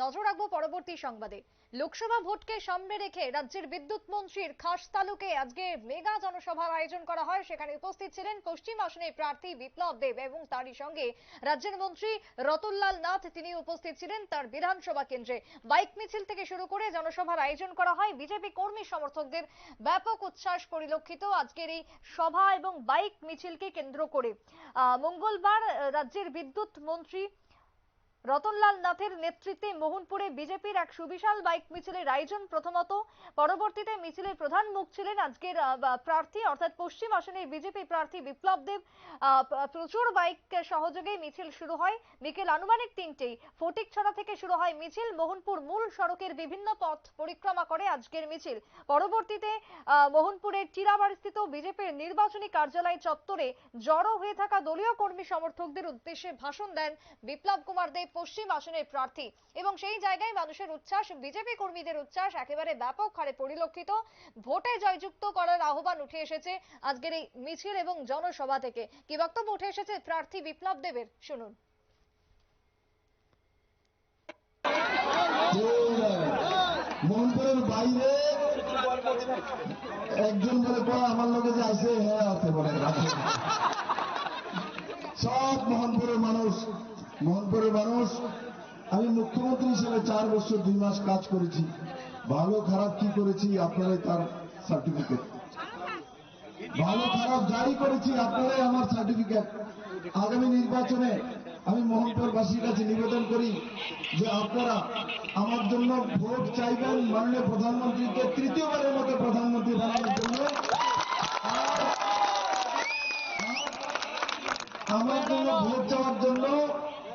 নজর রাখব পরবর্তী সংবাদে। লোকসভা ভোটকে সামনে রেখে রাজ্যের বিদ্যুৎ মন্ত্রীর খাস তালুকে আজকে মেগা জনসভার আয়োজন করা হয়। সেখানে উপস্থিত ছিলেন পশ্চিম আসনের প্রার্থী বিপ্লব দেব এবং তারই সঙ্গে রাজ্যের মন্ত্রী রতনলাল নাথ। তিনি উপস্থিত ছিলেন তার বিধানসভা কেন্দ্রে। বাইক মিছিল থেকে শুরু করে জনসভার আয়োজন করা হয়। বিজেপি কর্মী সমর্থকদের ব্যাপক উচ্ছ্বাস পরিলক্ষিত আজকের এই সভা এবং বাইক মিছিলকে কেন্দ্র করে। মঙ্গলবার রাজ্যের বিদ্যুৎ মন্ত্রী রতনলাল নাথের নেতৃত্বে মোহনপুরে বিজেপির এক সুবিশাল বাইক মিছিলের আয়োজন প্রথমত। পরবর্তীতে মিছিলের প্রধান মুখ ছিলেন আজকের প্রার্থী, অর্থাৎ পশ্চিম আসনের বিজেপি প্রার্থী বিপ্লব দেব। প্রচুর বাইক সহযোগে মিছিল শুরু হয় বিকেল আনুমানিক তিনটেই ফটিকছড়া থেকে শুরু হয় মিছিল। মোহনপুর মূল সড়কের বিভিন্ন পথ পরিক্রমা করে আজকের মিছিল। পরবর্তীতে মোহনপুরের টিরাবাড়িস্থিত বিজেপির নির্বাচনী কার্যালয় চত্বরে জড়ো হয়ে থাকা দলীয় কর্মী সমর্থকদের উদ্দেশ্যে ভাষণ দেন বিপ্লব কুমার দেব। পশ্চিম আসনের প্রার্থী। এবং সেই জায়গায় মানুষের উচ্ছ্বাস, বিজেপি কর্মীদের উচ্ছ্বাস একেবারে ব্যাপক হারে পরিলক্ষিত। ভোটে জয়যুক্ত করার আহ্বান উঠে এসেছে আজকের এই মিছিল এবং জনসভা থেকে। কি বক্তব্য উঠে এসেছে প্রার্থী বিপ্লব দেবের? শুনুন। মন্ত্রের বাইরে একজন বলে, কয়, আমার লোকে যে আছে হ্যাঁ আছে বলে। সব মোহনপুরের মানুষ মোহনপুরের মানুষ, আমি মুখ্যমন্ত্রী হিসেবে চার বছর দুই মাস কাজ করেছি। ভালো, খারাপ কি করেছি আপনারাই তার সার্টিফিকেট ভালো, খারাপ যাই করেছি আপনারাই আমার সার্টিফিকেট আগামী নির্বাচনে আমি মোহনপুরবাসীর কাছে নিবেদন করি যে আপনারা আমার জন্য ভোট চাইবেন মাননীয় প্রধানমন্ত্রীকে তৃতীয়বারের মতো প্রধানমন্ত্রী বানানোর জন্য। আমার জন্য ভোট চাওয়ার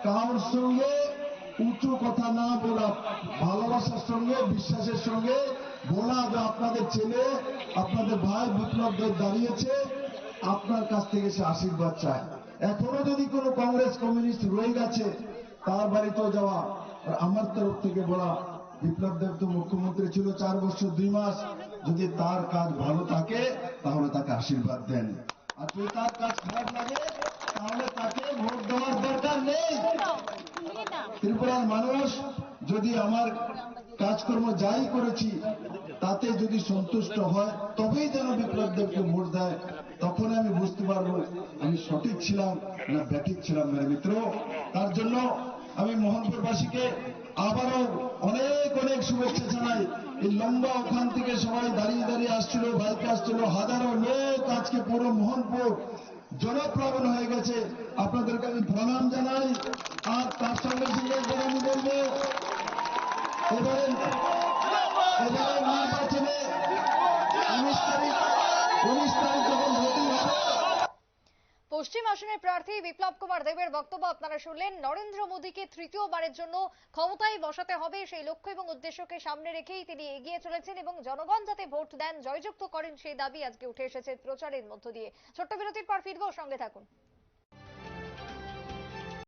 কারোর সঙ্গে উঁচু কথা না বলা, ভালোবাসার সঙ্গে, বিশ্বাসের সঙ্গে বলা যে আপনাদের ছেলে, আপনাদের ভাই বিপ্লব দেব দাঁড়িয়েছে, আপনার কাছ থেকে সে আশীর্বাদ চায়। এখনও যদি কোনো কংগ্রেস কমিউনিস্ট রয়ে গেছে, তার বাড়িতেও যাওয়া, আর আমার তরফ থেকে বলা, বিপ্লব দেব তো মুখ্যমন্ত্রী ছিল চার বছর, দুই মাস, যদি তার কাজ ভালো থাকে, তাহলে তাকে আশীর্বাদ দেন। আর যদি তার কাজ খারাপ লাগে তাহলে তাকে ভোট দেওয়ার দরকার নেই। ত্রিপুরার মানুষ যদি আমার কাজকর্ম যাই করেছি, তাতে যদি সন্তুষ্ট হয়, তবেই যেন বিপ্লব দেবকে ভোট দেয়। তখন আমি বুঝতে পারব, আমি সঠিক ছিলাম না ব্যাঠিক ছিলাম, মেরে মিত্র। তার জন্য আমি মোহনপুরবাসীকে আবারও অনেক অনেক শুভেচ্ছা জানাই। এই লম্বা ওখান থেকে সবাই দাঁড়িয়ে দাঁড়িয়ে আসছিল, বাইকে আসছিল, হাজারো লোক আজকে পুরো মোহনপুর জনপ্লাবন হয়ে গেছে। আপনাদেরকে আমি প্রণাম জানাই। আর তার সঙ্গে সঙ্গে এবারে আমি বলব এবারে এবারে নির্বাচনে উনিশ তারিখ উনিশ তারিখ যখন ভোটিং পশ্চিম আসনের প্রার্থী বিপ্লব কুমার দেবের বক্তব্য আপনারা শুনলেন। নরেন্দ্র মোদীকে তৃতীয়বারের জন্য ক্ষমতায় বসাতে হবে সেই লক্ষ্য এবং উদ্দেশ্যকে সামনে রেখেই তিনি এগিয়ে চলেছেন এবং জনগণ যাতে ভোট দেন, জয়যুক্ত করেন সেই দাবি আজকে উঠে এসেছে প্রচারের মধ্য দিয়ে। ছোট্ট বিরতির পর ফিরবো, সঙ্গে থাকুন।